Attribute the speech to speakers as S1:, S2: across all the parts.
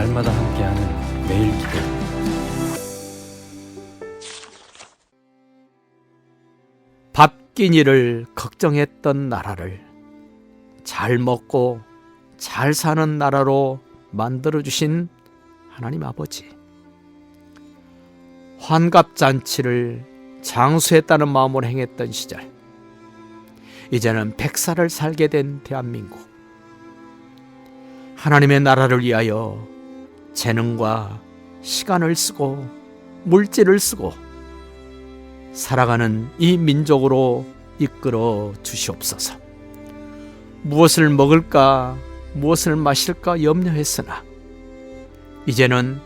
S1: 함께 하는 매일 기도
S2: 밥 끼니를 걱정했던 나라를 잘 먹고 잘 사는 나라로 만들어 주신 하나님 아버지. 환갑 잔치를 장수했다는 마음으로 행했던 시절. 이제는 백살을 살게 된 대한민국. 하나님의 나라를 위하여 재능과 시간을 쓰고 물질을 쓰고 살아가는 이 민족으로 이끌어 주시옵소서. 무엇을 먹을까, 무엇을 마실까 염려했으나, 이제는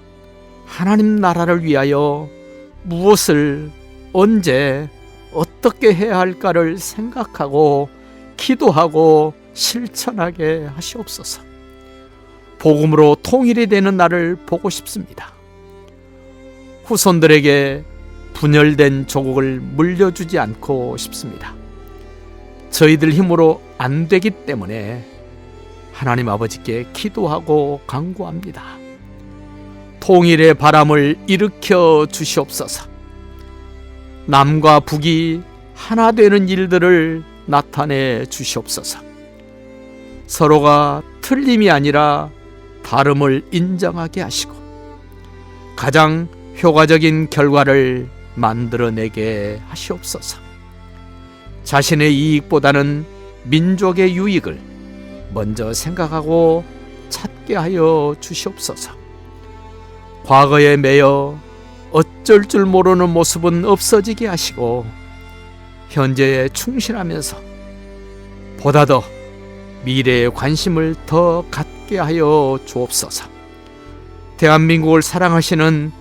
S2: 하나님 나라를 위하여 무엇을 언제 어떻게 해야 할까를 생각하고 기도하고 실천하게 하시옵소서. 복음으로 통일이 되는 날을 보고 싶습니다. 후손들에게 분열된 조국을 물려주지 않고 싶습니다. 저희들 힘으로 안 되기 때문에 하나님 아버지께 기도하고 간구합니다. 통일의 바람을 일으켜 주시옵소서. 남과 북이 하나 되는 일들을 나타내 주시옵소서. 서로가 틀림이 아니라 다름을 인정하게 하시고 가장 효과적인 결과를 만들어내게 하시옵소서. 자신의 이익보다는 민족의 유익을 먼저 생각하고 찾게 하여 주시옵소서. 과거에 매여 어쩔 줄 모르는 모습은 없어지게 하시고 현재에 충실하면서 보다 더 미래에 관심을 더 갖게 하여 주옵소서. 대한민국을 사랑하시는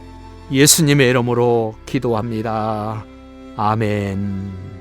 S2: 예수님의 이름으로 기도합니다. 아멘.